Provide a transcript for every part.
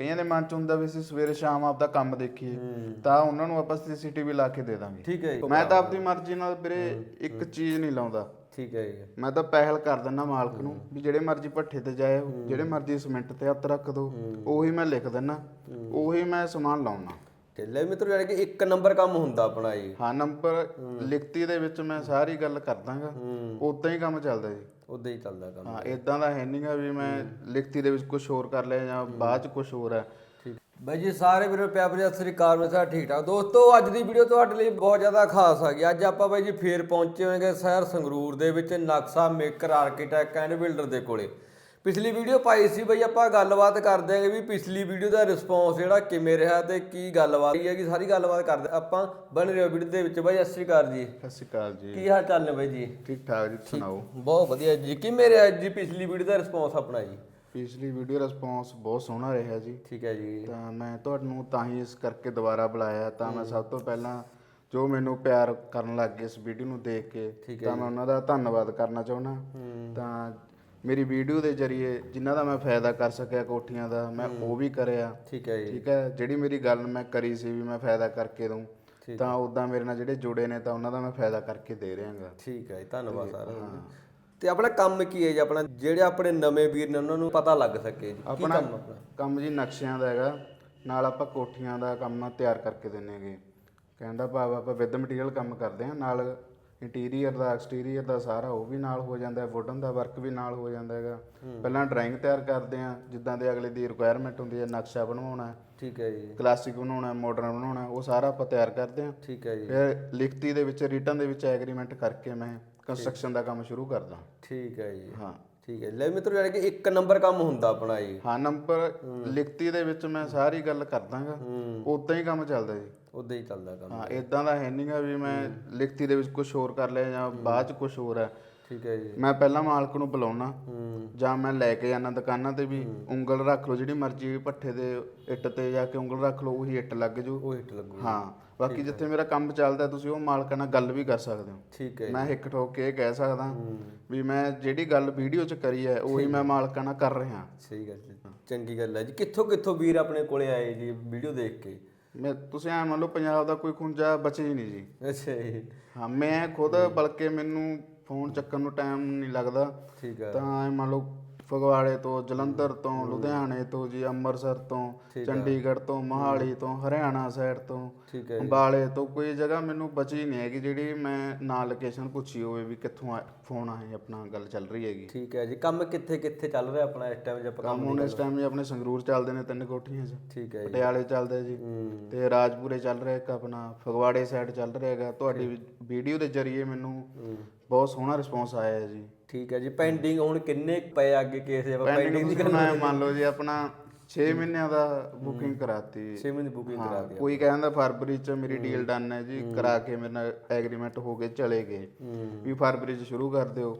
ਕਈਆਂ ਦੇ ਮਨ ਚ ਹੁੰਦਾ ਵੀ ਅਸੀਂ ਸਵੇਰੇ ਸ਼ਾਮ ਆਪਦਾ ਕੰਮ ਦੇਖੀਏ ਤਾਂ ਉਹਨਾਂ ਨੂੰ ਆਪਾਂ ਸੀਸੀਟੀਵੀ ਲਾ ਕੇ ਦੇ ਦਾਂਗੇ। ਠੀਕ ਹੈ ਜੀ। ਮੈਂ ਤਾਂ ਆਪਦੀ ਮਰਜ਼ੀ ਨਾਲ ਵੀਰੇ ਇੱਕ ਚੀਜ਼ ਨਹੀਂ ਲਾਉਂਦਾ। ਠੀਕ ਹੈ ਜੀ। ਮੈਂ ਤਾਂ ਪਹਿਲ ਕਰ ਦਿੰਦਾ ਮਾਲਕ ਨੂੰ ਵੀ ਜਿਹੜੇ ਮਰਜ਼ੀ ਭੱਠੇ ਤੇ ਜਾਏ ਜਿਹੜੇ ਮਰਜ਼ੀ ਸਿਮੈਂਟ ਤੇ ਹੱਥ ਰੱਖ ਦੋ ਉਹੀ ਮੈਂ ਲਿਖ ਦਿੰਦਾ ਉਹੀ ਮੈਂ ਸਮਾਨ ਲਾਉਣਾ। ਤੇ ਲੈ ਮਿੱਤਰੋ ਜਾਨੀ ਕਿ ਇੱਕ ਨੰਬਰ ਕੰਮ ਹੁੰਦਾ ਆਪਣਾ ਜੀ। ਹਾਂ ਨੰਬਰ ਲਿਖਤੀ ਦੇ ਵਿੱਚ ਮੈਂ ਸਾਰੀ ਗੱਲ ਕਰ ਦਾਂਗਾ ਉਦਾਂ ਹੀ ਕੰਮ ਚੱਲਦਾ ਜੀ। ਉਦਾਂ ਹੀ ਚੱਲਦਾ ਕੰਮ। ਹਾਂ ਇਦਾਂ ਦਾ ਹੈ ਨਹੀਂਗਾ ਵੀ ਮੈਂ ਲਿਖਤੀ ਦੇ ਵਿੱਚ ਕੁਝ ਹੋਰ ਕਰ ਲਿਆ ਜਾਂ ਬਾਅਦ ਚ ਕੁਝ ਹੋਰ ਹੈ। ਠੀਕ। ਬਾਈ ਜੀ ਸਾਰੇ ਵੀਰੋ ਪਿਆਰ ਸਤਿ ਸ੍ਰੀ ਅਕਾਲ ਮੈਂ ਠੀਕ ਠਾਕ ਦੋਸਤੋ ਅੱਜ ਦੀ ਵੀਡੀਓ ਤੁਹਾਡੇ ਲਈ ਬਹੁਤ ਜ਼ਿਆਦਾ ਖਾਸ ਆ ਗਈ। ਅੱਜ ਆਪਾਂ ਬਾਈ ਜੀ ਫੇਰ ਪਹੁੰਚੇ ਹੋਏਗੇ ਸ਼ਹਿਰ ਸੰਗਰੂਰ ਦੇ ਵਿੱਚ ਨਕਸ਼ਾ ਮੇਕਰ ਆਰਕੀਟੈਕਟ ਐਂਡ ਬਿਲਡਰ ਦੇ ਕੋਲੇ। ਪਿਛਲੀ ਵੀਡੀਓ ਪਾਈ ਸੀ ਬਈ ਆਪਾਂ ਗੱਲਬਾਤ ਕਰਦੇ ਆਂਗੇ ਵੀ ਪਿਛਲੀ ਵੀਡੀਓ ਦਾ ਰਿਸਪੌਂਸ ਜਿਹੜਾ ਕਿਵੇਂ ਰਿਹਾ ਤੇ ਕੀ ਗੱਲਬਾਤ ਰਹੀ ਹੈਗੀ ਸਾਰੀ ਗੱਲਬਾਤ ਕਰਦੇ ਆਪਾਂ ਬਣ ਰਹੀ ਵੀਡੀਓ ਦੇ ਵਿੱਚ ਬਾਈ ਸਤਿ ਸ੍ਰੀ ਅਕਾਲ ਜੀ। ਸਤਿ ਸ਼੍ਰੀ ਅਕਾਲ ਜੀ। ਕੀ ਹਾਲ ਚਾਲ ਨੇ ਬਾਈ ਜੀ? ਠੀਕ ਠਾਕ ਜੀ ਸੁਣਾਓ? ਬਹੁਤ ਵਧੀਆ ਜੀ। ਕਿਵੇਂ ਰਿਹਾ ਜੀ ਪਿਛਲੀ ਵੀਡੀਓ ਦਾ ਰਿਸਪੌਂਸ ਆਪਣਾ ਜੀ? ਪਿਛਲੀ ਵੀਡੀਓ ਰਿਸਪੌਂਸ ਬਹੁਤ ਸੋਹਣਾ ਰਿਹਾ ਜੀ। ਠੀਕ ਹੈ ਜੀ। ਤਾਂ ਮੈਂ ਤੁਹਾਨੂੰ ਤਾਂ ਹੀ ਇਸ ਕਰਕੇ ਦੁਬਾਰਾ ਬੁਲਾਇਆ ਤਾਂ ਮੈਂ ਸਭ ਤੋਂ ਪਹਿਲਾਂ ਜੋ ਮੈਨੂੰ ਪਿਆਰ ਕਰਨ ਲੱਗ ਗਏ ਇਸ ਵੀਡੀਓ ਨੂੰ ਦੇਖ ਕੇ ਤਾਂ ਮੈਂ ਉਹਨਾਂ ਦਾ ਧੰਨਵਾਦ ਕਰਨਾ ਚਾਹੁੰਦਾ। ਤਾਂ ਮੇਰੀ ਵੀਡੀਓ ਦੇ ਜ਼ਰੀਏ ਜਿਨ੍ਹਾਂ ਦਾ ਮੈਂ ਫਾਇਦਾ ਕਰ ਸਕਿਆ ਕੋਠੀਆਂ ਦਾ ਮੈਂ ਉਹ ਵੀ ਕਰਿਆ। ਠੀਕ ਹੈ ਜੀ। ਠੀਕ ਹੈ ਜਿਹੜੀ ਮੇਰੀ ਗੱਲ ਮੈਂ ਕਰੀ ਸੀ ਵੀ ਮੈਂ ਫਾਇਦਾ ਕਰਕੇ ਦਊਂ ਤਾਂ ਉਦਾਂ ਮੇਰੇ ਨਾਲ ਜਿਹੜੇ ਜੁੜੇ ਨੇ ਤਾਂ ਉਹਨਾਂ ਦਾ ਮੈਂ ਫਾਇਦਾ ਕਰਕੇ ਦੇ ਰਿਹਾਗਾ। ਠੀਕ ਹੈ ਧੰਨਵਾਦ ਸਾਰਿਆਂ ਤੇ ਆਪਣਾ ਕੰਮ ਕੀ ਹੈ ਜੀ? ਆਪਣਾ ਜਿਹੜੇ ਆਪਣੇ ਨਵੇਂ ਵੀਰ ਨੇ ਉਹਨਾਂ ਨੂੰ ਪਤਾ ਲੱਗ ਸਕੇ ਜੀ। ਕੀ ਆਪਣਾ ਕੰਮ ਆਪਣਾ? ਕੰਮ ਜੀ ਨਕਸ਼ਿਆਂ ਦਾ ਹੈਗਾ। ਨਾਲ ਆਪਾਂ ਕੋਠੀਆਂ ਦਾ ਕੰਮ ਤਿਆਰ ਕਰਕੇ ਦਿੰਨੇ ਹੈਗੇ। ਕਹਿੰਦਾ ਭਾਵ ਆਪਾਂ ਵਿਦ ਮਟੀਰੀਅਲ ਕੰਮ ਕਰਦੇ ਹਾਂ ਨਾਲ ਇੰਟੀਰੀਅਰ ਦਾ ਐਕਸਟੀਰੀਅਰ ਦਾ ਸਾਰਾ ਉਹ ਵੀ ਨਾਲ ਹੋ ਜਾਂਦਾ ਹੈ ਵੁਡਨ ਦਾ ਵਰਕ ਵੀ ਨਾਲ ਹੋ ਜਾਂਦਾ ਹੈਗਾ। ਪਹਿਲਾਂ ਡਰਾਇੰਗ ਤਿਆਰ ਕਰਦੇ ਹਾਂ ਜਿੱਦਾਂ ਦੇ ਅਗਲੇ ਦੀ ਰਿਕੁਆਇਰਮੈਂਟ ਹੁੰਦੀ ਹੈ ਨਕਸ਼ਾ ਬਣਵਾਉਣਾ ਠੀਕ ਹੈ ਜੀ। ਕਲਾਸਿਕ ਬਣਾਉਣਾ ਮਾਡਰਨ ਬਣਾਉਣਾ ਉਹ ਸਾਰਾ ਆਪਾਂ ਤਿਆਰ ਕਰਦੇ ਹਾਂ। ਠੀਕ ਹੈ ਜੀ। ਫਿਰ ਲਿਖਤੀ ਦੇ ਵਿੱਚ ਰਿਟਨ ਦੇ ਵਿੱਚ ਐਗਰੀਮੈਂਟ ਕਰਕੇ ਮੈਂ ਕੰਸਟਰਕਸ਼ਨ ਦਾ ਕੰਮ ਸ਼ੁਰੂ ਕਰਦਾ ਠੀਕ ਹੈ ਜੀ। ਹਾਂ। ਠੀਕ ਹੈ। ਲੈ ਮਿੱਤਰੋ ਜਾਨੀ ਕਿ ਇੱਕ ਨੰਬਰ ਕੰਮ ਹੁੰਦਾ ਆਪਣਾ ਜੀ। ਹਾਂ ਨੰਬਰ ਲਿਖਤੀ ਦੇ ਵਿੱਚ ਮੈਂ ਸਾਰੀ ਗੱਲ ਕਰ ਦਾਂਗਾ ਉਦਾਂ ਹੀ ਕੰਮ ਚੱਲਦਾ ਜੀ। ਉਦਾਂ ਹੀ ਚੱਲਦਾ ਕੰਮ ਹਾਂ ਇਦਾਂ ਦਾ ਹੈ ਨਹੀਂਗਾ ਵੀ ਮੈਂ ਲਿਖਤੀ ਦੇ ਵਿੱਚ ਕੁਝ ਹੋਰ ਕਰ ਲਿਆ ਜਾਂ ਬਾਅਦ ਚ ਕੁਝ ਹੋਰ ਹੈ। ਠੀਕ ਹੈ ਜੀ। ਮੈਂ ਪਹਿਲਾਂ ਮਾਲਕ ਨੂੰ ਬੁਲਾਉਣਾ ਜਾਂ ਮੈਂ ਲੈ ਕੇ ਜਾਣਾ ਦੁਕਾਨਾਂ ਤੇ ਵੀ ਉਂਗਲ ਰੱਖ ਲਓ ਜਿਹੜੀ ਮਰਜ਼ੀ ਪੱਠੇ ਦੇ ਇੱਟ ਤੇ ਜਾ ਕੇ ਉਂਗਲ ਰੱਖ ਲਓ ਉਹੀ ਇੱਟ ਲੱਗ ਜੂ। ਉਹ ਹਿੱਟ ਲੱਗੂ। ਹਾਂ ਬਾਕੀ ਜਿੱਥੇ ਮੇਰਾ ਕੰਮ ਚੱਲਦਾ ਤੁਸੀਂ ਉਹ ਮਾਲਕਾਂ ਨਾਲ ਗੱਲ ਵੀ ਕਰ ਸਕਦੇ ਹੋ। ਠੀਕ ਹੈ ਮੈਂ ਇੱਕ ਠੋਕ ਕੇ ਇਹ ਕਹਿ ਸਕਦਾ ਵੀ ਮੈਂ ਜਿਹੜੀ ਗੱਲ ਵੀਡੀਓ 'ਚ ਕਰੀ ਹੈ ਉਹੀ ਮੈਂ ਮਾਲਕਾਂ ਨਾਲ ਕਰ ਰਿਹਾ। ਸਹੀ ਗੱਲ ਚੰਗੀ ਗੱਲ ਹੈ ਜੀ। ਕਿੱਥੋਂ ਕਿੱਥੋਂ ਵੀਰ ਆਪਣੇ ਕੋਲੇ ਆਏ ਜੀ ਵੀਡੀਓ ਦੇਖ ਕੇ? ਮੈਂ ਤੁਸੀਂ ਐ ਮੰਨ ਲਓ ਪੰਜਾਬ ਦਾ ਕੋਈ ਖੁੰਜਾ ਬਚੇ ਹੀ ਨਹੀਂ ਜੀ। ਅੱਛਾ ਜੀ। ਹਾਂ ਮੈਂ ਖੁਦ ਬਲਕਿ ਮੈਨੂੰ ਫੋਨ ਚੱਕਣ ਨੂੰ ਟਾਈਮ ਨਹੀਂ ਲੱਗਦਾ। ਠੀਕ ਹੈ ਤਾਂ ਐ ਮੰਨ ਲਓ ਫਗਵਾੜੇ ਤੋਂ ਜਲੰਧਰ ਤੋਂ ਲੁਧਿਆਣੇ ਤੋਂ ਜੀ ਅੰਮ੍ਰਿਤਸਰ ਤੋਂ ਚੰਡੀਗੜ੍ਹ ਤੋਂ ਮੋਹਾਲੀ ਤੋਂ ਹਰਿਆਣਾ ਸਾਈਡ ਤੋਂ ਠੀਕ ਹੈ ਅੰਬਾਲੇ ਤੋਂ ਕੋਈ ਜਗ੍ਹਾ ਮੈਨੂੰ ਬਚੀ ਨਹੀਂ ਹੈਗੀ ਜਿਹੜੀ ਮੈਂ ਨਾ ਲੋਕੇਸ਼ਨ ਪੁੱਛੀ ਹੋਵੇ ਵੀ ਕਿੱਥੋਂ ਆ- ਫੋਨ ਆਏ ਆਪਣਾ ਗੱਲ ਚੱਲ ਰਹੀ ਹੈਗੀ। ਠੀਕ ਹੈ ਜੀ। ਕੰਮ ਕਿੱਥੇ ਕਿੱਥੇ ਚੱਲ ਰਿਹਾ ਆਪਣਾ ਇਸ ਟਾਈਮ ਜੇ ਆਪਾਂ ਕੰਮ ਕੰਮ ਹੁਣ ਇਸ ਟਾਈਮ ਜੀ ਆਪਣੇ ਸੰਗਰੂਰ ਚੱਲਦੇ ਨੇ ਤਿੰਨ ਕੋਠੀਆਂ 'ਚ। ਠੀਕ ਹੈ ਜੀ। ਪਟਿਆਲੇ ਚੱਲਦਾ ਜੀ ਹੂੰ। ਤੇ ਰਾਜਪੁਰੇ ਚੱਲ ਰਿਹਾ ਇੱਕ ਆਪਣਾ ਫਗਵਾੜੇ ਸਾਈਡ ਚੱਲ ਰਿਹਾ ਹੈਗਾ। ਤੁਹਾਡੀ ਵੀਡੀਓ ਦੇ ਜ਼ਰੀਏ ਮੈਨੂੰ ਬਹੁਤ ਸੋਹਣਾ ਰਿਸਪੌਂਸ ਆਇਆ ਹੈ ਜੀ। ਠੀਕ ਹੈ ਜੀ ਪੈਂਡਿੰਗ ਹੁਣ ਕਿੰਨੇ ਪਏ ਅੱਗੇ ਕੇਸ ਆਪਾਂ ਪੈਂਡਿੰਗ ਦੀ ਤੁਸੀਂ ਬਣਾਇਆ ਮੰਨ ਲਓ ਜੀ ਆਪਣਾ 6 ਮਹੀਨਿਆਂ ਦਾ ਬੁਕਿੰਗ ਕਰਾਤੀ। 6 ਮਹੀਨੇ ਬੁਕਿੰਗ ਕਰਾ ਹਾਂ ਕੋਈ ਕਹਿੰਦਾ ਫਰਵਰੀ ਚ ਮੇਰੀ ਡੀਲ ਡਨ ਹੈ ਜੀ ਕਰਾ ਕੇ ਮੇਰੇ ਨਾਲ ਐਗਰੀਮੈਂਟ ਹੋ ਕੇ ਚਲੇ ਗਏ। ਵੀ ਫਰਵਰੀ ਚ ਸ਼ੁਰੂ ਕਰ ਦਿਓ।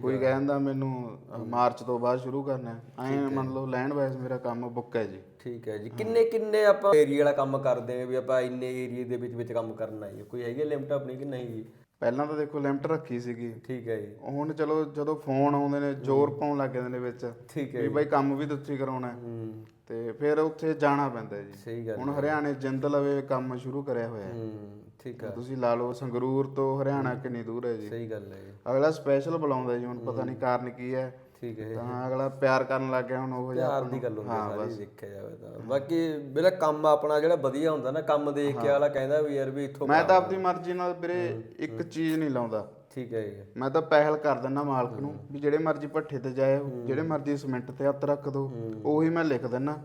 ਕੋਈ ਕਹਿੰਦਾ ਮੈਨੂੰ ਅ, ਮਾਰਚ ਤੋਂ ਬਾਅਦ ਸ਼ੁਰੂ ਕਰਨਾ ਐਂ ਮੰਨ ਲਓ ਲੈਂਡ ਵਾਈਜ਼ ਮੇਰਾ ਕੰਮ ਬੁੱਕ ਹੈ ਜੀ। ਠੀਕ ਹੈ ਜੀ। ਕਿੰਨੇ ਕਿੰਨੇ ਆਪਾਂ ਏਰੀਆ ਵਾਲਾ ਕੰਮ ਕਰਦੇ ਹਾਂ ਵੀ ਆਪਾਂ ਇੰਨੇ ਏਰੀਆ ਦੇ ਵਿੱਚ ਵਿੱਚ ਕੰਮ ਕਰਨਾ ਹੈ? ਕੋਈ ਹੈਗੀ ਲਿਮਟ ਆਪਣੀ ਕਿ ਨਹੀਂ ਜੀ? ਪਹਿਲਾਂ ਤਾਂ ਦੇਖੋ ਲਿਮਟ ਰੱਖੀ ਸੀਗੀ। ਠੀਕ ਹੈ ਜੀ। ਹੁਣ ਚਲੋ ਜਦੋਂ ਫੋਨ ਆਉਂਦੇ ਨੇ ਜ਼ੋਰ ਪਾਉਣ ਲੱਗ ਜਾਂਦੇ ਨੇ ਵਿੱਚ ਠੀਕ ਹੈ ਵੀ ਬਾਈ ਕੰਮ ਵੀ ਤੁਸੀਂ ਕਰਾਉਣਾ ਹੈ। ਹੂੰ। ਤੇ ਫਿਰ ਉੱਥੇ ਜਾਣਾ ਪੈਂਦਾ ਜੀ। ਸਹੀ ਗੱਲ ਹੁਣ ਹਰਿਆਣੇ ਜਿੰਦ ਲਵੇ ਕੰਮ ਸ਼ੁਰੂ ਕਰਿਆ ਹੋਇਆ ਹੈ। ਹੂੰ ਠੀਕ ਹੈ। ਤੁਸੀਂ ਲਾ ਲਓ ਸੰਗਰੂਰ ਤੋਂ ਹਰਿਆਣਾ ਕਿੰਨੀ ਦੂਰ ਹੈ ਜੀ। ਸਹੀ ਗੱਲ ਹੈ ਜੀ। ਅਗਲਾ ਸਪੈਸ਼ਲ ਬੁਲਾਉਂਦਾ ਜੀ ਹੁਣ ਪਤਾ ਨਹੀਂ ਕਾਰਨ ਕੀ ਹੈ। ਠੀਕ ਹੈ ਤਾਂ ਅਗਲਾ ਪਿਆਰ ਕਰਨ ਲੱਗ ਗਿਆ ਹੁਣ ਉਹ ਜਿਹਾ ਪਿਆਰ ਦੀ ਗੱਲ ਹੁੰਦੀ ਹੈ ਸਾਰੀ ਦੇਖਿਆ ਜਾਵੇ ਤਾਂ। ਬਾਕੀ ਮੇਰਾ ਕੰਮ ਆਪਣਾ ਜਿਹੜਾ ਵਧੀਆ ਹੁੰਦਾ ਨਾ ਕੰਮ ਦੇਖ ਕੇ ਵਾਲਾ ਕਹਿੰਦਾ ਵੀ ਯਾਰ ਵੀ ਇੱਥੋਂ ਮੈਂ ਤਾਂ ਆਪਣੀ ਮਰਜ਼ੀ ਨਾਲ ਵੀਰੇ ਇੱਕ ਚੀਜ਼ ਨਹੀਂ ਲਾਉਂਦਾ। ਠੀਕ ਹੈ ਜੀ। ਮੈਂ ਤਾਂ ਪਹਿਲ ਕਰ ਦਿੰਦਾ ਮਾਲਕ ਨੂੰ ਵੀ ਜਿਹੜੇ ਮਰਜ਼ੀ ਭੱਠੇ ਤੇ ਜਾਏ ਜਿਹੜੇ ਮਰਜ਼ੀ ਸਿਮੈਂਟ ਤੇ ਹੱਥ ਰੱਖ ਦੋ ਉਹੀ ਮੈਂ ਲਿਖ ਦਿੰਦਾ।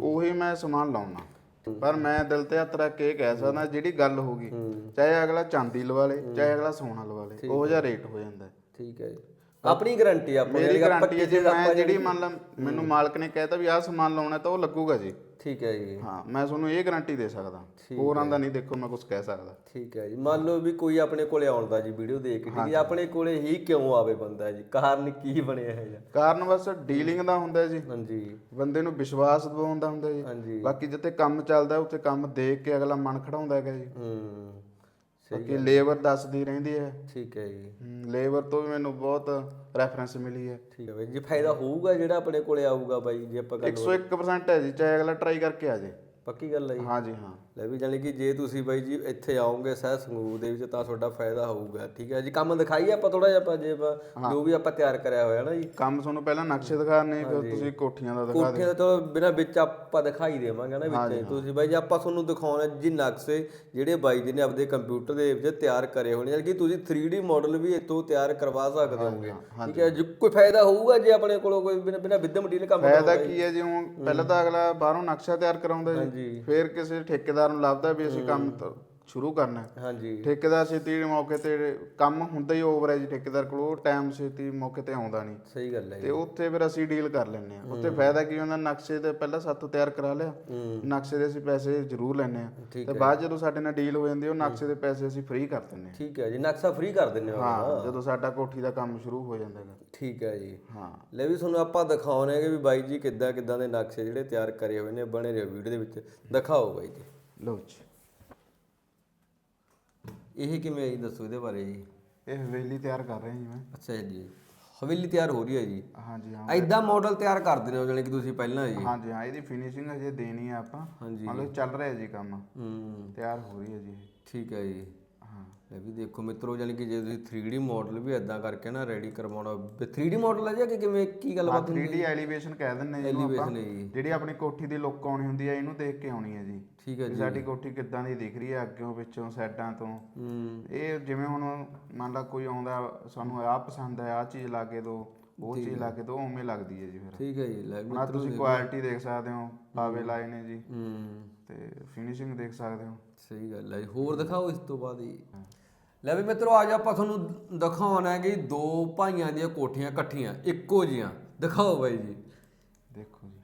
ਉਹੀ ਮੈਂ ਸਮਾਨ ਲਾਉਣਾ। ਪਰ ਮੈਂ ਦਿਲ ਤੇ ਹੱਥ ਰੱਖ ਕੇ ਕਹਿ ਸਕਦਾ ਜਿਹੜੀ ਗੱਲ ਹੋਗੀ ਚਾਹੇ ਅਗਲਾ ਚਾਂਦੀ ਲਵਾ ਲੇ ਚਾਹੇ ਅਗਲਾ ਸੋਨਾ ਲਵਾ ਲੇ ਉਹ ਜਿਹਾ ਰੇਟ ਹੋ ਜਾਂਦਾ। ਠੀਕ ਹੈ ਜੀ। ਆਪਣੀ ਗਾਰੰਟੀ ਆਪਣੀ ਮੇਰੀ ਗਾਰੰਟੀ ਹੈ ਜੀ ਮੈਂ ਜਿਹੜੀ ਮੰਨ ਲਾ ਮੈਨੂੰ ਮਾਲਕ ਨੇ ਕਹਿਤਾ ਵੀ ਆਹ ਸਮਾਨ ਲਾਉਣਾ ਤਾਂ ਉਹ ਲੱਗੂਗਾ ਜੀ। ਠੀਕ ਹੈ ਜੀ। ਹਾਂ ਮੈਂ ਤੁਹਾਨੂੰ ਇਹ ਗਾਰੰਟੀ ਦੇ ਸਕਦਾ। ਹੋਰਾਂ ਦਾ ਨਹੀਂ ਦੇਖੋ ਮੈਂ ਕੁਝ ਕਹਿ ਸਕਦਾ। ਠੀਕ ਹੈ ਜੀ। ਮੰਨ ਲਓ ਵੀ ਕੋਈ ਆਪਣੇ ਕੋਲੇ ਆਉਂਦਾ ਜੀ ਵੀਡੀਓ ਦੇਖ ਕੇ ਠੀਕ ਹੈ ਆਪਣੇ ਕੋਲੇ ਹੀ ਕਿਉਂ ਆਵੇ ਬੰਦਾ ਜੀ? ਕਾਰਨ ਕੀ ਬਣਿਆ ਹੈ ਜੀ ਕਾਰਨ ਬਸ ਡੀਲਿੰਗ ਦਾ ਹੁੰਦਾ ਹੈ ਜੀ। ਹਾਂਜੀ। ਬੰਦੇ ਨੂੰ ਵਿਸ਼ਵਾਸ ਦਿਵਾਉਣ ਦਾ ਹੁੰਦਾ ਜੀ। ਬਾਕੀ ਜਿੱਥੇ ਕੰਮ ਚੱਲਦਾ ਉੱਥੇ ਕੰਮ ਦੇਖ ਕੇ ਅਗਲਾ ਮਨ ਖੜਾਉਂਦਾ ਹੈਗਾ ਜੀ। ਹੂੰ। ਬਾਕੀ ਲੇਬਰ ਦੱਸਦੀ ਰਹਿੰਦੀ ਹੈ। ਠੀਕ ਹੈ ਜੀ। ਲੇਬਰ ਤੋਂ ਵੀ ਮੈਨੂੰ ਬਹੁਤ ਰੈਫਰੈਂਸ ਮਿਲੀ ਹੈ। ਠੀਕ ਹੈ ਬਾਈ ਜੀ ਫਾਇਦਾ ਹੋਊਗਾ ਜਿਹੜਾ ਆਪਣੇ ਕੋਲੇ ਆਊਗਾ ਬਾਈ ਜੇ ਆਪਾਂ ਗੱਲ 101% ਹੈ ਜੀ ਚਾਹੇ ਅਗਲਾ ਟਰਾਈ ਕਰਕੇ ਆ ਜੇ ਪੱਕੀ ਗੱਲ ਹੈ ਜੀ। ਹਾਂ ਜੀ ਹਾਂ। ਲੈ ਵੀ ਜਾਣੀ ਕਿ ਜੇ ਤੁਸੀਂ ਬਾਈ ਜੀ ਇੱਥੇ ਆਓਗੇ ਸਹਿ ਸੰਗਰੂਰ ਦੇ ਵਿੱਚ ਤਾਂ ਤੁਹਾਡਾ ਫਾਇਦਾ ਹੋਊਗਾ ਠੀਕ ਹੈ ਜੀ। ਕੰਮ ਦਿਖਾਈਏ ਆਪਾਂ ਥੋੜਾ ਜਿਹਾ ਆਪਾਂ ਜੇ ਆਪਾਂ ਜੋ ਵੀ ਆਪਾਂ ਤਿਆਰ ਕਰਿਆ ਹੋਇਆ ਨਾ ਜੀ। ਕੰਮ ਤੁਹਾਨੂੰ ਪਹਿਲਾਂ ਨਕਸ਼ੇ ਦਿਖਾਣੇ ਫਿਰ ਤੁਸੀਂ ਕੋਠੀਆਂ ਦਾ ਦਿਖਾ ਕੋਠੀਆਂ ਦਾ ਚਲੋ ਬਿਨਾਂ ਵਿੱਚ ਆਪਾਂ ਦਿਖਾਈ ਦੇਵਾਂਗੇ ਨਾ ਵਿੱਚ। ਤੁਸੀਂ ਬਾਈ ਜੀ ਆਪਾਂ ਤੁਹਾਨੂੰ ਦਿਖਾਉਣਾ ਜੀ ਨਕਸ਼ੇ ਜਿਹੜੇ ਬਾਈ ਜੀ ਨੇ ਆਪਦੇ ਕੰਪਿਊਟਰ ਦੇ ਵਿੱਚ ਤਿਆਰ ਕਰੇ ਹੋਣੇ ਯਾਨੀ ਕਿ ਤੁਸੀਂ 3D ਮਾਡਲ ਵੀ ਇੱਥੋਂ ਤਿਆਰ ਕਰਵਾ ਸਕਦੇ ਹੋਗੇ। ਠੀਕ ਹੈ। ਜੀ ਕੋਈ ਫਾਇਦਾ ਹੋਊਗਾ ਜੇ ਆਪਣੇ ਕੋਲੋਂ ਕੋਈ ਬਿਨਾਂ ਬਿਨਾਂ ਮਟੀਰੀਅਲ ਕੰਮ ਫਾਇਦਾ ਕੀ ਹੈ ਜੀ ਹੁਣ ਪਹਿਲਾਂ ਤਾਂ ਅਗਲਾ ਬਾਹਰੋਂ ਨਕਸ਼ਾ ਤਿਆਰ ਕਰਾਉਂਦਾ ਜੀ। ਫਿਰ ਕਿਸੇ ਠੇਕੇਦਾਰ ਨੂੰ ਲੱਭਦਾ ਵੀ ਅਸੀਂ ਕੰਮ ਤਾਂ ਸ਼ੁਰੂ ਕਰਨਾ ਹੈ। ਹਾਂਜੀ। ਠੇਕੇਦਾਰ ਛੇਤੀ ਮੌਕੇ ਤੇ ਕੰਮ ਹੁੰਦਾ ਹੀ ਓਵਰ ਹੈ ਜੀ ਠੇਕੇਦਾਰ ਕੋਲ ਉਹ ਟਾਈਮ ਛੇਤੀ ਮੌਕੇ ਤੇ ਆਉਂਦਾ ਨਹੀਂ। ਸਹੀ ਗੱਲ ਹੈ ਜੀ। ਤੇ ਉੱਥੇ ਫਿਰ ਅਸੀਂ ਡੀਲ ਕਰ ਲੈਂਦੇ ਆ ਉੱਥੇ ਫਾਇਦਾ ਕੀ ਹੁੰਦਾ ਨਕਸ਼ੇ ਤੇ ਪਹਿਲਾਂ ਸਾਤੋਂ ਤਿਆਰ ਕਰਾ ਲਿਆ। ਨਕਸ਼ੇ ਦੇ ਅਸੀਂ ਪੈਸੇ ਜ਼ਰੂਰ ਲੈਂਦੇ ਆ ਠੀਕ ਤੇ ਬਾਅਦ ਜਦੋਂ ਸਾਡੇ ਨਾਲ ਡੀਲ ਹੋ ਜਾਂਦੀ ਹੈ ਉਹ ਨਕਸ਼ੇ ਦੇ ਪੈਸੇ ਅਸੀਂ ਫ੍ਰੀ ਕਰ ਦਿੰਦੇ ਠੀਕ ਹੈ ਜੀ ਨਕਸ਼ਾ ਫ੍ਰੀ ਕਰ ਦਿੰਦੇ ਹੋ। ਆ ਹਾਂ ਜਦੋਂ ਸਾਡਾ ਕੋਠੀ ਦਾ ਕੰਮ ਸ਼ੁਰੂ ਹੋ ਜਾਂਦਾ ਹੈਗਾ। ਠੀਕ ਹੈ ਜੀ। ਹਾਂ। ਲੈ ਵੀ ਤੁਹਾਨੂੰ ਆਪਾਂ ਦਿਖਾਉਣੇ ਕਿ ਵੀ ਬਾਈ ਜੀ ਕਿੱਦਾਂ ਕਿੱਦਾਂ ਦੇ ਨਕਸ਼ੇ ਜਿਹੜੇ ਤਿਆਰ ਕਰੇ ਹੋਏ ਨੇ ਬਣੇ ਰਹੇ ਵੀਡੀਓ ਦੇ ਵਿੱਚ। ਦਿਖਾਓ ਬਾਈ ਜੀ। ਲਓ ਜੀ। ਇਹ ਕਿਵੇਂ ਹੈ ਜੀ ਦੱਸੋ ਇਹਦੇ ਬਾਰੇ ਜੀ? ਇਹ ਹਵੇਲੀ ਤਿਆਰ ਕਰ ਰਹੇ ਹਾਂ ਜੀ ਮੈਂ। ਅੱਛਾ ਜੀ। ਹਵੇਲੀ ਤਿਆਰ ਹੋ ਰਹੀ ਹੈ ਜੀ? ਹਾਂਜੀ ਹਾਂ। ਐਦਾਂ ਮਾਡਲ ਤਿਆਰ ਕਰ ਦਿੰਦੇ ਹੋ ਜਾਣੀ ਕਿ ਤੁਸੀਂ ਪਹਿਲਾਂ ਜੀ? ਹਾਂਜੀ ਹਾਂ ਇਹਦੀ ਫਿਨਿਸ਼ਿੰਗ ਅਜੇ ਦੇਣੀ ਆ ਆਪਾਂ। ਹਾਂਜੀ। ਮਤਲਬ ਚੱਲ ਰਿਹਾ ਜੀ ਕੰਮ। ਹੂੰ। ਤਿਆਰ ਹੋ ਰਹੀ ਹੈ ਜੀ ਇਹ। ਠੀਕ ਹੈ ਜੀ। ਲੈ ਵੀ ਦੇਖੋ ਮਿੱਤਰੋ ਜਾਣੀ ਕਿ ਜੇ ਤੁਸੀਂ 3D ਮਾਡਲ ਵੀ ਐਦਾਂ ਕਰਕੇ ਨਾ ਰੈਡੀ ਕਰਵਾਉਣਾ 3D ਮਾਡਲ ਹੈ ਜਾਂ ਕਿ ਕਿਵੇਂ ਕੀ ਗੱਲ ਆ 3D ਐਲੀਵੇਸ਼ਨ ਕਹਿ ਦਿੰਨੇ ਜੀ ਐਲੀਵੇਸ਼ਨ ਹੈ ਜੀ। ਜਿਹੜੀ ਆਪਣੀ ਕੋਠੀ ਦੀ ਲੁੱਕ ਆਉਣੀ ਹੁੰਦੀ ਹੈ ਇਹਨੂੰ ਦੇਖ ਕੇ ਆਉਣੀ ਹੈ ਜੀ। ਠੀਕ ਹੈ ਵੀ ਜੀ। ਸਾਡੀ ਕੋਠੀ ਕਿੱਦਾਂ ਦੀ ਦਿਖ ਰਹੀ ਹੈ ਅੱਗਿਓਂ ਪਿੱਛੋਂ ਸਾਈਡਾਂ ਤੋਂ। ਇਹ ਜਿਵੇਂ ਹੁਣ ਮੰਨ ਲਾ ਕੋਈ ਆਉਂਦਾ ਸਾਨੂੰ ਆਹ ਪਸੰਦ ਹੈ ਆਹ ਚੀਜ਼ ਲਾ ਕੇ ਦਿਓ ਉਹ ਚੀਜ਼ ਲਾ ਕੇ ਦਿਓ ਉਵੇਂ ਲੱਗਦੀ ਹੈ ਜੀ ਫਿਰ। ਠੀਕ ਹੈ ਜੀ ਲੈ ਵੀ ਤੁਸੀਂ ਕੁਆਲਿਟੀ ਦੇਖ ਸਕਦੇ ਹੋ ਪਾਵੇ ਲਾਏ ਨੇ ਜੀ। ਹੂੰ। ਤੇ ਫਿਨਿਸ਼ਿੰਗ ਦੇਖ ਸਕਦੇ ਹੋ। ਸਹੀ ਗੱਲ ਹੈ ਜੀ। ਹੋਰ ਦਿਖਾਓ ਇਸ ਤੋਂ ਬਾਅਦ ਹੀ। ਲੈ ਵੀ ਮਿੱਤਰੋ ਅੱਜ ਆਪਾਂ ਤੁਹਾਨੂੰ ਦਿਖਾਉਣਾ ਹੈ ਕਿ ਦੋ ਭਾਈਆਂ ਦੀਆਂ ਕੋਠੀਆਂ ਇਕੱਠੀਆਂ ਇੱਕੋ ਜੀਆਂ ਦਿਖਾਓ ਬਾਈ ਜੀ। ਦੇਖੋ ਜੀ।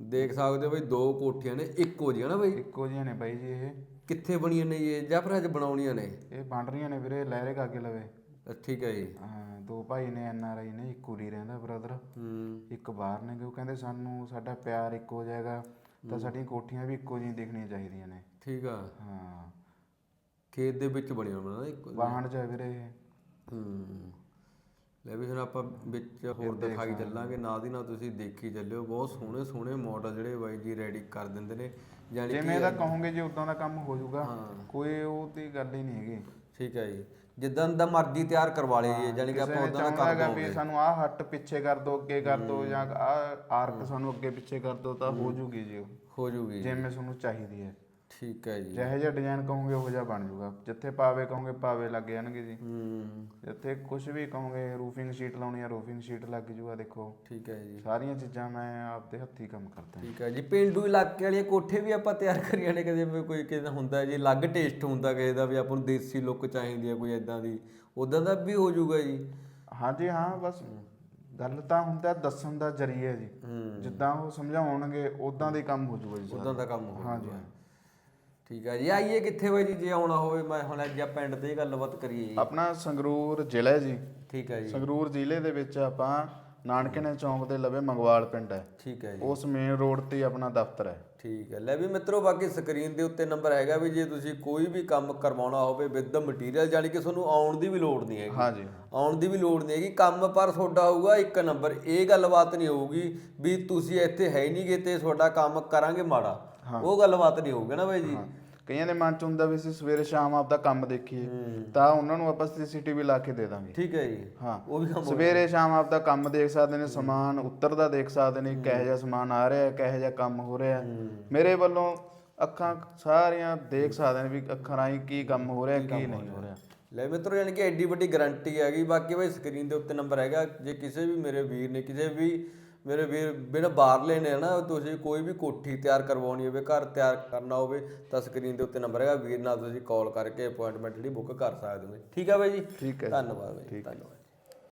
ਦੇਖ ਸਕਦੇ ਹੋ ਬਈ ਦੋ ਕੋਠੀਆਂ ਨੇ ਇੱਕੋ ਜੀਆਂ ਨਾ ਬਾਈ? ਇੱਕੋ ਜਿਹੀਆਂ ਨੇ ਬਾਈ ਜੀ ਇਹ। ਕਿੱਥੇ ਬਣੀਆਂ ਨੇ ਜੀ ਇਹ? ਜਾਂ ਫਿਰ ਅੱਜ ਬਣਾਉਣੀਆਂ ਨੇ? ਇਹ ਬਣ ਰਹੀਆਂ ਨੇ ਵੀਰੇ ਲਹਿਰੇ ਕਾਗੇ ਲਵੇ। ਅ, ਠੀਕ ਹੈ ਜੀ। ਹਾਂ, ਦੋ ਭਾਈ ਨੇ ਐਨ ਆਰ ਆਈ ਨੇ ਇੱਕ ਕੁੜੀ ਰਹਿੰਦਾ ਬ੍ਰਦਰ ਹੂੰ। ਇੱਕ ਬਾਹਰ ਨੇ ਉਹ ਕਹਿੰਦੇ ਸਾਨੂੰ ਸਾਡਾ ਪਿਆਰ ਇੱਕੋ ਜਾਏਗਾ ਤਾਂ ਸਾਡੀਆਂ ਕੋਠੀਆਂ ਵੀ ਇੱਕੋ ਜਿਹੀਆਂ ਦਿਖਣੀਆਂ ਚਾਹੀਦੀਆਂ ਨੇ। ਠੀਕ ਆ। ਹਾਂ। ਖੇਤ ਦੇ ਵਿੱਚ ਬਣਿਆ ਹੋਣਾ ਨਾ ਇੱਕੋ। ਵਾਹਣ ਚ ਵੀਰੇ। ਇਹ। ਹੂੰ। ਲੈ ਵੀ ਹੁਣ ਆਪਾਂ ਵਿੱਚ ਹੋਰ ਦਿਖਾਈ ਚੱਲਾਂਗੇ ਨਾਲ ਦੀ ਨਾਲ ਤੁਸੀਂ ਦੇਖੀ ਚੱਲਿਓ। ਬਹੁਤ ਸੋਹਣੇ ਸੋਹਣੇ ਮਾਡਲ ਜਿਹੜੇ ਬਾਈ ਜੀ ਰੈਡੀ ਕਰ ਦਿੰਦੇ ਨੇ। ਯਾਨੀ ਕਿ ਜਿਵੇਂ ਦਾ ਕਹੋਗੇ ਜੀ ਉਦਾਂ ਦਾ ਕੰਮ ਹੋ ਜਾਊਗਾ ਕੋਈ ਉਹ ਦੀ ਗੱਲ ਹੀ ਨਹੀਂ ਹੈਗੀ। ਠੀਕ ਹੈ ਜੀ। ਜਿੱਦਾਂ ਦਾ ਮਰਜ਼ੀ ਤਿਆਰ ਕਰਵਾ ਲਈਏ ਯਾਨੀ ਕਿ ਆਪਾਂ ਉਦਾਂ ਦਾ ਕਰ ਹੈਗਾ ਵੀ ਸਾਨੂੰ ਆਹ ਹੱਟ ਪਿੱਛੇ ਕਰ ਦੋ ਅੱਗੇ ਕਰ ਦੋ ਜਾਂ ਆਹ ਆਰਕ ਸਾਨੂੰ ਅੱਗੇ ਪਿੱਛੇ ਕਰ ਦੋ ਤਾਂ ਹੋ। ਜੂਗੀ ਜੀ ਉਹ। ਹੋ ਜੂਗੀ ਜਿਵੇਂ ਤੁਹਾਨੂੰ ਚਾਹੀਦੀ ਹੈ। ਠੀਕ ਹੈ ਜੀ। ਜਿਹੋ ਜਿਹਾ ਡਿਜ਼ਾਈਨ ਕਹੋਗੇ ਉਹ ਜਿਹਾ ਬਣ ਜਾਊਗਾ। ਜਿੱਥੇ ਪਾਵੇ ਕਹੋਗੇ ਪਾਵੇ ਲੱਗ ਜਾਣਗੇ ਜੀ। ਹੂੰ। ਜਿੱਥੇ ਕੁਝ ਵੀ ਕਹੋਗੇ ਰੂਫਿੰਗ ਸ਼ੀਟ ਲਾਉਣੀ ਆ ਰੂਫਿੰਗ ਸ਼ੀਟ ਲੱਗ ਜੂਗਾ ਦੇਖੋ। ਠੀਕ ਹੈ ਜੀ। ਸਾਰੀਆਂ ਚੀਜ਼ਾਂ ਮੈਂ ਆਪਦੇ ਹੱਥੀਂ ਕੰਮ ਕਰਦਾ। ਠੀਕ ਹੈ ਜੀ। ਪਿੰਡੂ ਇਲਾਕੇ ਵਾਲੀਆਂ ਕੋਠੇ ਵੀ ਆਪਾਂ ਤਿਆਰ ਕਰੀਆਂ ਨੇ ਕਦੇ ਵੀ ਕੋਈ ਕਿਸੇ ਦਾ ਹੁੰਦਾ ਜੀ ਅਲੱਗ ਟੇਸਟ ਹੁੰਦਾ ਕਿਸੇ ਦਾ ਵੀ ਆਪਾਂ ਨੂੰ ਦੇਸੀ ਲੁੱਕ ਚਾਹੀਦੀ ਹੈ ਕੋਈ ਇਦਾਂ ਦੀ। ਉਦਾਂ ਦਾ ਵੀ ਹੋ ਜਾਊਗਾ ਜੀ। ਹਾਂਜੀ ਹਾਂ ਬਸ ਗੱਲ ਤਾਂ ਹੁੰਦਾ ਦੱਸਣ ਦਾ ਜ਼ਰੀਆ ਜੀ। ਹੂੰ। ਜਿੱਦਾਂ ਉਹ ਸਮਝਾਉਣਗੇ ਉਦਾਂ ਦੇ ਕੰਮ ਹੋ ਜਾਊਗਾ ਜੀ ਸਾਰਾ। ਉਦਾਂ ਦਾ ਕੰਮ ਹੋ ਹਾਂਜੀ ਜਾਊਗਾ ਠੀਕ ਹੈ ਜੀ। ਆਈਏ ਕਿੱਥੇ ਬਾਈ ਜੀ? ਜੇ ਆਉਣਾ ਹੋਵੇ ਮੈਂ ਹੁਣ ਅੱਜ ਆ ਪਿੰਡ ਤੇ ਗੱਲਬਾਤ ਕਰੀਏ ਜੀ। ਆਪਣਾ ਸੰਗਰੂਰ ਜ਼ਿਲ੍ਹਾ ਹੈ ਜੀ। ਠੀਕ ਹੈ ਜੀ। ਸੰਗਰੂਰ ਜ਼ਿਲ੍ਹੇ ਦੇ ਵਿੱਚ ਆਪਾਂ ਨਾਨਕੇਨੇ ਚੌਂਕ ਦੇ ਲਵੇ ਮੰਗਵਾਲ ਪਿੰਡ ਹੈ। ਠੀਕ ਹੈ ਜੀ। ਉਸ ਮੇਨ ਰੋਡ ਤੇ ਆਪਣਾ ਦਫ਼ਤਰ ਹੈ। ਠੀਕ ਹੈ ਲੈ ਵੀ ਮਿੱਤਰੋ ਬਾਕੀ ਸਕਰੀਨ ਦੇ ਉੱਤੇ ਨੰਬਰ ਹੈਗਾ ਵੀ ਜੇ ਤੁਸੀਂ ਕੋਈ ਵੀ ਕੰਮ ਕਰਵਾਉਣਾ ਹੋਵੇ ਵਿਦ ਮਟੀਰੀਅਲ ਜਾਨੀ ਕਿ ਤੁਹਾਨੂੰ ਆਉਣ ਦੀ ਵੀ ਲੋੜ ਨਹੀਂ ਹੈਗੀ। ਹਾਂਜੀ। ਆਉਣ ਦੀ ਵੀ ਲੋੜ ਨਹੀਂ ਹੈਗੀ। ਕੰਮ ਪਰ ਤੁਹਾਡਾ ਹੋਊਗਾ ਇੱਕ ਨੰਬਰ ਇਹ ਗੱਲਬਾਤ ਨਹੀਂ ਹੋਊਗੀ ਵੀ ਤੁਸੀਂ ਇੱਥੇ ਹੈ ਹੀ ਨਹੀਂ ਗੇ ਤੇ ਤੁਹਾਡਾ ਕੰਮ ਕਰਾਂਗੇ ਮਾੜਾ। ਉਹ ਗੱਲਬਾਤ ਨਹੀਂ ਹੋਊਗੀ ਨਾ ਬਾਈ ਜੀ। ਕਈਆਂ ਦੇ ਮਨ ਚ ਹੁੰਦਾ ਵੀ ਅਸੀਂ ਸਵੇਰੇ ਸ਼ਾਮ ਆਪਦਾ ਕੰਮ ਦੇਖੀਏ ਤਾਂ ਉਹਨਾਂ ਨੂੰ ਆਪਾਂ ਸੀਸੀਟੀਵੀ ਲਾ ਕੇ ਦੇ ਦਾਂਗੇ। ਠੀਕ ਹੈ ਜੀ। ਹਾਂ। ਉਹ ਵੀ ਕੰਮ ਸਵੇਰੇ ਸ਼ਾਮ ਆਪਦਾ ਕੰਮ ਦੇਖ ਸਕਦੇ ਨੇ ਸਮਾਨ ਉਤਰਦਾ ਦੇਖ ਸਕਦੇ ਨੇ ਕਿਹੋ ਜਿਹਾ ਸਮਾਨ ਆ ਰਿਹਾ ਕਿਹੋ ਜਿਹਾ ਕੰਮ ਹੋ ਰਿਹਾ। ਮੇਰੇ ਵੱਲੋਂ ਅੱਖਾਂ ਸਾਰੀਆਂ ਦੇਖ ਸਕਦੇ ਨੇ ਵੀ ਅੱਖਾਂ ਰਾਹੀਂ ਕੀ ਕੰਮ ਹੋ ਰਿਹਾ ਕੀ ਨਹੀਂ ਹੋ ਰਿਹਾ। ਲੈ ਮਿੱਤਰੋ ਯਾਨੀ ਕਿ ਐਡੀ ਵੱਡੀ ਗਾਰੰਟੀ ਹੈਗੀ ਬਾਕੀ ਬਾਈ ਸਕਰੀਨ ਦੇ ਉੱਤੇ ਨੰਬਰ ਹੈਗਾ। ਜੇ ਕਿਸੇ ਵੀ ਮੇਰੇ ਵੀਰ ਨੇ ਕਿਸੇ ਵੀ ਮੇਰੇ ਵੀਰ ਬਿਨ ਬਾਹਰਲੇ ਨੇ ਨਾ ਤੁਸੀਂ ਕੋਈ ਵੀ ਕੋਠੀ ਤਿਆਰ ਕਰਵਾਉਣੀ ਹੋਵੇ ਘਰ ਤਿਆਰ ਕਰਨਾ ਹੋਵੇ ਤਾਂ ਸਕਰੀਨ ਦੇ ਉੱਤੇ ਨੰਬਰ ਹੈਗਾ ਵੀਰ ਨਾਲ ਤੁਸੀਂ ਕਾਲ ਕਰਕੇ ਅਪਾਇੰਟਮੈਂਟ ਜਿਹੜੀ ਬੁੱਕ ਕਰ ਸਕਦੇ ਹੋ। ਠੀਕ ਹੈ ਬਾਈ ਜੀ? ਠੀਕ ਹੈ। ਧੰਨਵਾਦ ਬਾਈ ਧੰਨਵਾਦ।